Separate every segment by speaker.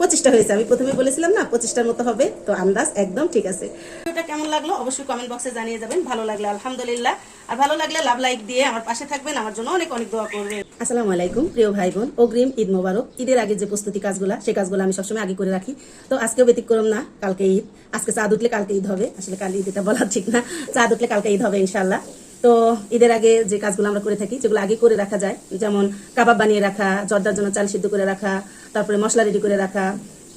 Speaker 1: পঁচিশটা হয়েছে। আমি প্রথমে বলেছিলাম না পঁচিশটার মতো হবে। তো আন্দাজ একদম ঠিক আছে। ভিডিওটা কেমন লাগল অবশ্যই কমেন্ট বক্সে জানিয়ে যাবেন। ভালো লাগলে আলহামদুলিল্লাহ। আর ভালো লাগলে লাভ লাইক দিয়ে আমার পাশে থাকবেন। আমার জন্য অনেক অনেক দোয়া করবেন। আসসালামু আলাইকুম প্রিয় ভাই বোন। অগ্রিম ঈদ মোবারক। ঈদের আগে যে প্রস্তুতি কাজগুলো সেই কাজগুলো আমি সবসময় আগে করে রাখি। তো আজকেও ব্যতিক্রম না কালকে ঈদ। আজকে চাঁদ উঠলে কালকে ঈদ হবে। আসলে কাল ঈদ এটা বলা ঠিক না। চাঁদ উঠলে কালকে ঈদ হবে ইনশাল্লাহ তো ঈদের আগে যে কাজগুলো আমরা করে থাকি, যেগুলো আগে করে রাখা যায়, যেমন কাবাব বানিয়ে রাখা, জর্দার জন্য চাল সিদ্ধ করে রাখা, তারপরে মশলা রেডি করে রাখা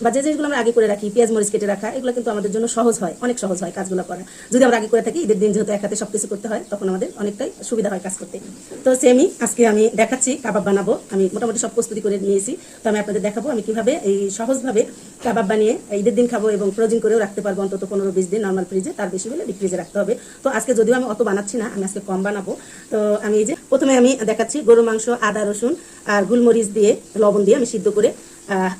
Speaker 1: বা যে জিনিসগুলো আমরা আগে করে রাখি, পেঁয়াজ, মরিচ কেটে রাখা, এগুলো কিন্তু আমাদের জন্য সহজ হয়, অনেক সহজ হয় কাজগুলো করা। যদি আমরা আগে করে থাকি, ঈদের দিন যেহেতু এক হাতে সবকিছু করতে হয়, তখন আমাদের অনেকটাই সুবিধা হয় কাজ করতে। তো সেমই আজকে আমি দেখাচ্ছি, কাবাব বানাবো। আমি মোটামুটি সব প্রস্তুতি করে নিয়েছি। তো আমি আপনাদের দেখাবো আমি কীভাবে এই সহজভাবে কাবাব বানিয়ে ঈদের দিন খাব এবং ফ্রোজিং করেও রাখতে পারব অন্তত পনেরো বিশ দিন নর্মাল ফ্রিজে তার বেশি হলে ফ্রিজে রাখতে হবে। তো আজকে যদিও আমি অত বানাচ্ছি না, আমি আজকে কম বানাবো। তো আমি এই যে প্রথমে আমি দেখাচ্ছি গরু মাংস, আদা, রসুন আর গুলমরিচ দিয়ে লবণ দিয়ে আমি সিদ্ধ করে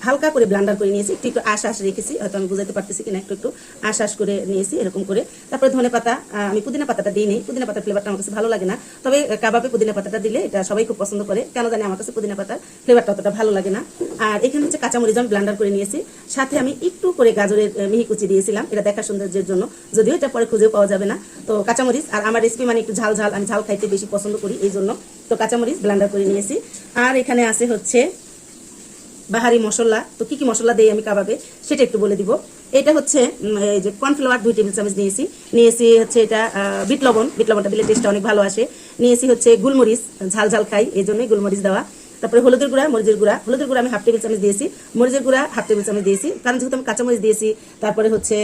Speaker 1: হালকা করে ব্লান্ডার করে নিয়েছি। একটু একটু আশ আশ রেখেছি, হয়তো আমি বুঝাতে পারতেছি কিনা, একটু একটু আশ আশ করে নিয়েছি, এরকম করে। তারপরে ধনে পাতা আমি পুদিনা পাতাটা দিই নেই, পুদিনা পাতার ফ্লেভারটা আমার কাছে ভালো লাগে না। তবে কাবাবে পুদিনা পাতাটা দিলে এটা সবাই খুব পছন্দ করে। কেন জানি আমার কাছে পুদিনা পাতার ফ্লেভারটা অতটা ভালো লাগে না। আর এখানে হচ্ছে কাঁচামরিচ আমি ব্লান্ডার করে নিয়েছি। সাথে আমি একটু করে গাজরের মিহি কুচি দিয়েছিলাম। এটা দেখা সৌন্দর্যের জন্য। যদিও এটা পরে খুঁজেও পাওয়া যাবে না। তো কাঁচামরিচ, আর আমার রেসিপি মানে একটু ঝাল ঝাল, আমি ঝাল খাইতে বেশি পছন্দ করি, এই জন্য তো কাঁচামরিচ ব্লান্ডার করে নিয়েছি। আর এখানে আছে হচ্ছে বাহারি মশলা, তো কি কি মশলা দেই আমি কাবাবে, সেটা একটু বলে দিব। এটা হচ্ছে এই যে কর্নফ্লাওয়ার দুই টেবিল চামচ নিয়েছি। নিয়েছি হচ্ছে এটা বিট লবণ। বিট লবণটা দিলে টেস্টটা অনেক ভালো আসে। নিয়েছি হচ্ছে গুলমরিচ, ঝাল ঝাল খাই এই জন্যই গুলমরিচ দেওয়া। তারপরে হলুদের গুঁড়া, মরিচের গুঁড়া। হলুদের গুঁড়া আমি হাফ টেবিল চামচ দিয়েছি। মরিচের গুঁড়া হাফ টেবিল চামচ দিয়েছি। কারণ যেহেতু আমি কাঁচামরিচ দিয়েছি, তারপরে হচ্ছে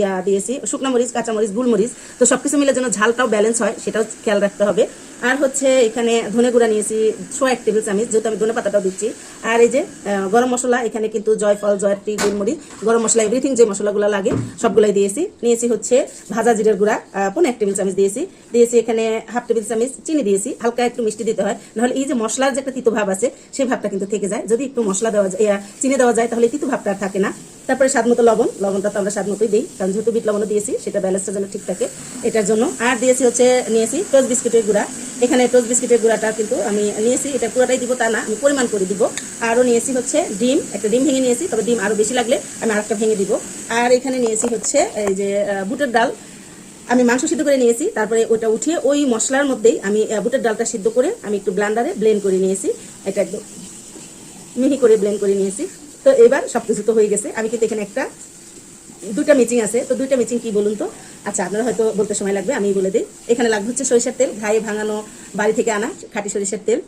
Speaker 1: ইয়া দিয়েছি, শুকনা মরিচ, কাঁচামরিচ, গুলমরিচ। তো সবকিছু মিলে যেন ঝালটাও ব্যালেন্স হয়, সেটাও খেয়াল রাখতে হবে। আর হচ্ছে এখানে ধনে গুঁড়া নিয়েছি ছো এক টেবিল চামচ, যেহেতু আমি ধনে পাতাটাও দিচ্ছি। আর এই যে গরম মশলা, এখানে কিন্তু জয়ফল, জয়ত্রী, গোলমরিচ, গরম মশলা এভরিথিং যে মশলাগুলো লাগে, সবগুলাই দিয়েছি। নিয়েছি হচ্ছে ভাজা জিরের গুঁড়া পনেরো এক টেবিল চামচ দিয়েছি। দিয়েছি এখানে হাফ টেবিল চামচ চিনি দিয়েছি, হালকা একটু মিষ্টি দিতে হয়। নাহলে এই যে মশলার যে একটা তিতো ভাব আছে সেই ভাবটা কিন্তু থেকে যায়। যদি একটু মশলা দেওয়া যায় চিনি দেওয়া যায়, তাহলে তিতো ভাবটা আর থাকে না। তারপরে স্বাদ মতো লবণ, লবণটা তো আমরা স্বাদ মতোই দিই, কারণ যেহেতু বিট লবণও দিয়েছি, সেটা ব্যালেন্সটা যেন ঠিক থাকে এটার জন্য। আর দিয়েছি হচ্ছে, নিয়েছি টোস্ট বিস্কিটের গুঁড়া। এখানে টোস্ট বিস্কিটের গুঁড়াটা কিন্তু আমি নিয়েছি, এটা পুরোটাই দিব তা না, আমি পরিমাণ করে দিব। আরও নিয়েছি হচ্ছে ডিম, একটা ডিম ভেঙে নিয়েছি, তবে ডিম আরও বেশি লাগলে আমি আরেকটা ভেঙে দিব। আর এখানে নিয়েছি হচ্ছে, এই যে বুটের ডাল। আমি মাংস সিদ্ধ করে নিয়েছি, তারপরে ওটা উঠিয়ে ওই মশলার মধ্যেই আমি বুটের ডালটা সিদ্ধ করে আমি একটু ব্লান্ডারে ব্লেন্ড করে নিয়েছি। এটা একদম মিহি করে ব্লেন্ড করে নিয়েছি। তো এবার সব কিছু তো হয়ে গেছে। আমি কিন্তু এখানে একটা দুটা মিচিং আছে। তো দুইটা মিচিং কি বলুন তো? আচ্ছা আপনারা হয়তো বলতে সময় লাগবে আমি বলে দিই। এখানে লাগবে হচ্ছে সরিষার তেল, ঘায়ে ভাঙানো বাড়ি থেকে আনা খাঁটি সরিষার তেল।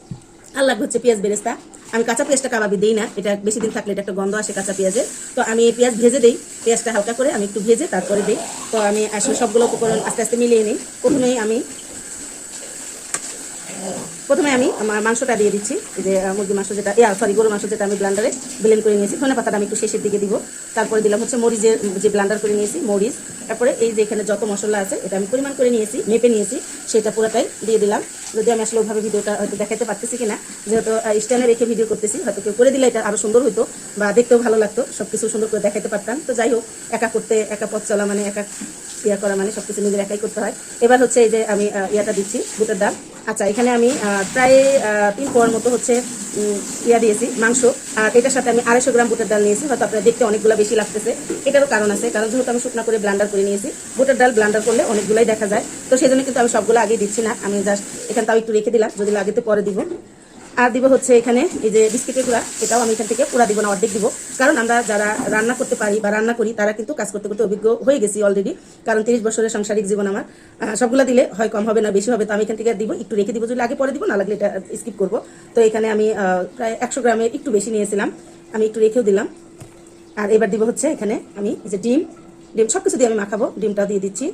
Speaker 1: আর লাগবে হচ্ছে পেঁয়াজ বেরেস্তা। আমি কাঁচা পেঁয়াজটা কাবাবি দিই না, এটা বেশি দিন থাকলে এটা একটা গন্ধ আসে কাঁচা পেঁয়াজের। তো আমি পেঁয়াজ ভেজে দিই, পেঁয়াজটা হালকা করে আমি একটু ভেজে তারপরে দিই। তো আমি আসলে সবগুলো উপকরণ আস্তে আস্তে মিলিয়ে নিই। প্রথমেই আমি প্রথমে আমি আমার মাংসটা দিয়ে দিচ্ছি যে আহ, মুরগির মাংস যেটা ইয়া সরি গরুর মাংস যেটা আমি ব্লান্ডারে ব্লেন্ড করে নিয়েছি। ধনে পাতাটা আমি একটু শেষের দিকে দিব। তারপরে দিলাম হচ্ছে মরিচের যে ব্লান্ডার করে নিয়েছি মরিচ। তারপরে এই যে এখানে যত মশলা আছে এটা আমি পরিমাণ করে নিয়েছি মেপে নিয়েছি সেটা পুরোটাই দিয়ে দিলাম। যদি আমি আসলে ওভাবে ভিডিওটা হয়তো দেখাতে পারতেছি কিনা যেহেতু স্ট্যান্ডে রেখে ভিডিও করতেছি হয়তো কেউ করে দিলে এটা আরও সুন্দর হতো বা দেখতেও ভালো লাগতো সব কিছু সুন্দর করে দেখাতে পারতাম। তো যাই হোক একা করতে একা পথ চলা মানে একা ইয়া করা মানে সব কিছু নিজের একাই করতে হয়। এবার হচ্ছে এই যে আমি ইয়াটা দিচ্ছি বুটের ডাল। আচ্ছা এখানে আমি প্রায় তিন পোয়ার মতো হচ্ছে ইয়া দিয়েছি, মাংস। আর এটার সাথে আমি আড়াইশো গ্রাম বুটের ডাল নিয়েছি, হয়তো আপনার দেখতে অনেকগুলো বেশি লাগতেছে। এটারও কারণ আছে, কারণ যেহেতু আমি শুকনা করে ব্লান্ডার করে নিয়েছি বুটের ডাল ব্লান্ডার করলে অনেকগুলোই দেখা যায়। তো সেই জন্য কিন্তু আমি সবগুলো আগে দিচ্ছি না, আমি জাস্ট এখানে তাও একটু রেখে দিলাম, যদি লাগে তো পরে দিব। আর দিব হচ্ছে এখানে এই যে বিস্কিটের গুঁড়া, এটাও আমি এখান থেকে পুরা দিব না, অর্ধেক দিব। কারণ আমরা যারা রান্না করতে পারি বা রান্না করি, তারা কিন্তু কাজ করতে করতে অভিজ্ঞ হয়ে গেছি অলরেডি কারণ তিরিশ বছরের সাংসারিক জীবন আমার। সবগুলো দিলে হয় কম হবে না, বেশি হবে, তো আমি এখান থেকে দিব, একটু রেখে দিব, যদি আগে পরে দিব, না লাগলে এটা স্কিপ করব। তো এখানে আমি প্রায় একশো গ্রামের একটু বেশি নিয়েছিলাম, আমি একটু রেখেও দিলাম। আর এবার দিব হচ্ছে এখানে আমি যে ডিম। ডিম সব কিছু দিয়ে আমি মাখাবো ডিমটাও দিয়ে দিচ্ছি।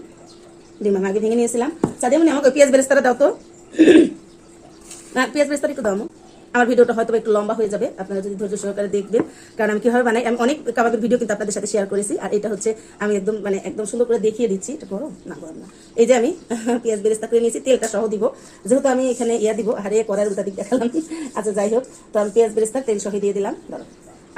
Speaker 1: ডিম আমি আগে ভেঙে নিয়েছিলাম। সাদিয়ামনি আমাকে পেঁয়াজ বেরেস্তারা দাও তো। পেঁয়াজ বেরেস্তারা একটু দাও আমু। আমার ভিডিওটা হয়তো একটু লম্বা হয়ে যাবে, আপনারা যদি ধৈর্য সহকারে দেখবেন, কারণ আমি কীভাবে বানাই, আমি অনেক কাবাবের ভিডিও কিন্তু আপনাদের সাথে শেয়ার করেছি, আর এটা হচ্ছে আমি একদম মানে একদম সুন্দর করে দেখিয়ে দিচ্ছি, এটা গরম? না গরম না। এই যে আমি পেঁয়াজ বেরেস্তা করে নিয়েছি, তেলটা সহ দিব। যেহেতু আমি এখানে ইয়া দিব হারিয়ে করার উল্টা দেখালাম। আচ্ছা যাই হোক, তো আমি পেঁয়াজ বেরেস্তা তেল সহ দিয়ে দিলাম, ধরো।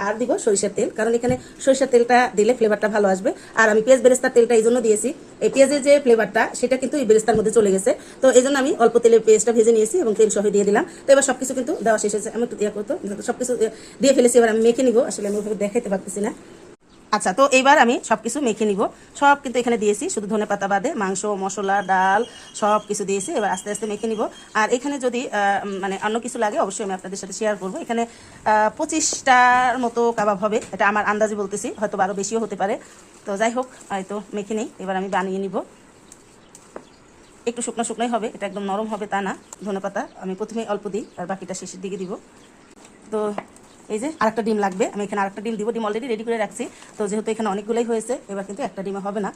Speaker 1: আর দিব সরিষার তেল, কারণ এখানে সরিষার তেলটা দিলে ফ্লেভারটা ভালো আসবে। আর আমি পেঁয়াজ বেরেস্তার তেলটা এই জন্য দিয়েছি এই পেঁয়াজের যে ফ্লেভারটা সেটা কিন্তু এই বেরেস্তার মধ্যে চলে গেছে। তো এই জন্য আমি অল্প তেলে পেস্টটা ভেজে নিয়েছি এবং তেল সহ দিয়ে দিলাম। তো এবার সবকিছু কিন্তু দেওয়া শেষ হয়েছে। আমি একটু দেওয়া করতো সবকিছু দিয়ে ফেলেছি, এবার আমি মেখে নিব। আসলে আমি ওভাবে দেখাইতে পারতেছি না। আচ্ছা তো এইবার আমি সব কিছু মেখে নিব। সব কিন্তু এখানে দিয়েছি, শুধু ধনে পাতা বাদে মাংস, মশলা, ডাল সব কিছু দিয়েছি, এবার আস্তে আস্তে মেখে নিব। আর এখানে যদি মানে অন্য কিছু লাগে, অবশ্যই আমি আপনাদের সাথে শেয়ার করব। এখানে পঁচিশটার মতো কাবাব হবে, এটা আমার আন্দাজে বলতেছি, হয়তো আরও বেশিও হতে পারে। তো যাই হোক, হয়তো মেখে নেই, এবার আমি বানিয়ে নিব। একটু শুকনো শুকনোই হবে, এটা একদম নরম হবে তা না, ধনে পাতা আমি প্রথমেই অল্প দিই, আর বাকিটা শেষের দিকে দিব। তো এই যে আরেকটা ডিম লাগবে, আমি এখানে আরেকটা ডিম দিব, ডিম অলরেডি রেডি করে রাখছি। তো যেহেতু এখানে অনেকগুলোই হয়েছে, এবার কিন্তু একটা ডিমে হবে না।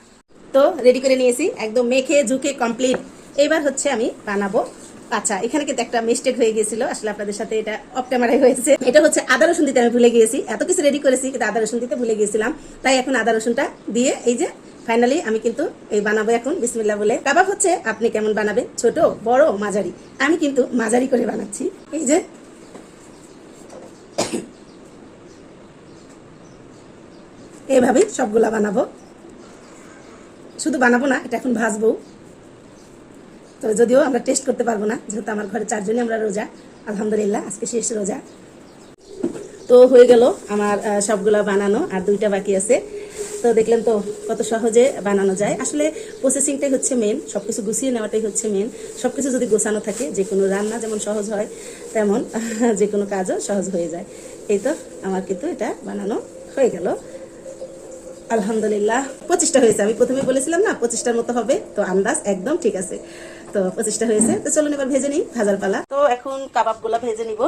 Speaker 1: তো রেডি করে নিয়েছি, একদম মেখে ঝুঁকে কমপ্লিট এবার হচ্ছে আমি বানাবো আচ্ছা এখানে কিন্তু একটা মিস্টেক হয়ে গিয়েছিল, আসলে আপনাদের সাথে এটা ক্যামেরায় হয়েছে। এটা হচ্ছে আদা রসুন দিতে আমি ভুলে গিয়েছি। এত কিছু রেডি করেছি, কিন্তু আদা রসুন দিতে ভুলে গিয়েছিলাম। তাই এখন আদা রসুনটা দিয়ে এই যে ফাইনালি আমি কিন্তু এই বানাবো এখন বিসমিল্লা বলে। কাবাব হচ্ছে, আপনি কেমন বানাবেন? ছোট, বড়, মাঝারি। আমি কিন্তু মাঝারি করে বানাচ্ছি। এই যে এভাবেই সবগুলা বানাবো। শুধু বানাবো না, এটা এখন ভাজবো। তো যদিও আমরা টেস্ট করতে পারব না, যেহেতু আমার ঘরে চারজনই আমরা রোজা, আলহামদুলিল্লাহ, আজকে শেষ রোজা। তো হয়ে গেল আমার সবগুলা বানানো, আর দুইটা বাকি আছে। তো দেখলেন তো কত সহজে বানানো যায়। আসলে প্রসেসিংটাই হচ্ছে মেন সব কিছু গুছিয়ে নেওয়াটাই হচ্ছে মেন সব কিছু যদি গোছানো থাকে, যে কোনো রান্না যেমন সহজ হয়, তেমন যে কোনো কাজও সহজ হয়ে যায়। এই তো, আমার কিন্তু এটা বানানো হয়ে গেল। আলহামদুলিল্লাহ, পঁচিশটা হয়েছে। আমি প্রথমে বলেছিলাম না, পঁচিশটার মতো হবে। তো আন্দাজ একদম ঠিক আছে। তো পঁচিশটা হয়েছে। তো চলুন এবার ভেজে নিই ভাজার পালা। তো এখন কাবাবগুলো ভেজে নিব।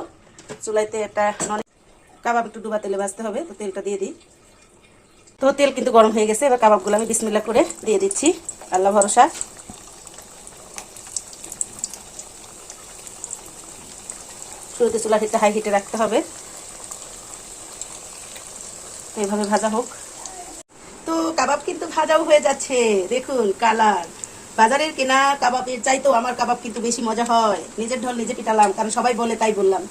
Speaker 1: চুলাইতে একটা কাবাব একটু ডুবা তেলে ভাজতে হবে, তো তেলটা দিয়ে দিই। তো তেল কিন্তু গরম হয়ে গেছে। এবার কাবাবগুলো আমি বিসমিল্লা করে দিয়ে দিচ্ছি। আল্লাহ ভরসা। শুরুতে চুলা হিটটা হাই হিটে রাখতে হবে। এইভাবে ভাজা হোক। কাবাব কিন্তু ভাজাও হয়ে যাচ্ছে। দেখুন, কালার। বাজারের কেনা কাবাবের চাইতেও আমার কাবাব কিন্তু বেশি মজা হয়। নিজের ঢল নিজে পিটালাম, কারণ সবাই বলে তাই বললাম।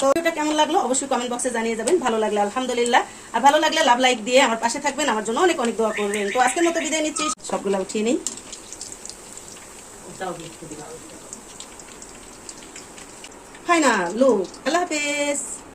Speaker 1: তো এটা কেমন লাগল? অবশ্যই কমেন্ট বক্সে জানিয়ে যাবেন। ভালো লাগলে আলহামদুলিল্লাহ। আর ভালো লাগলে লাভ লাইক দিয়ে আমার পাশে থাকবেন। আমার জন্য অনেক অনেক দোয়া করবেন। তো আজকের মতো বিদায় নিচ্ছি। সবগুলো উঠিয়ে নিই। ফাইনাল লুক আল্লাহ হাফেজ।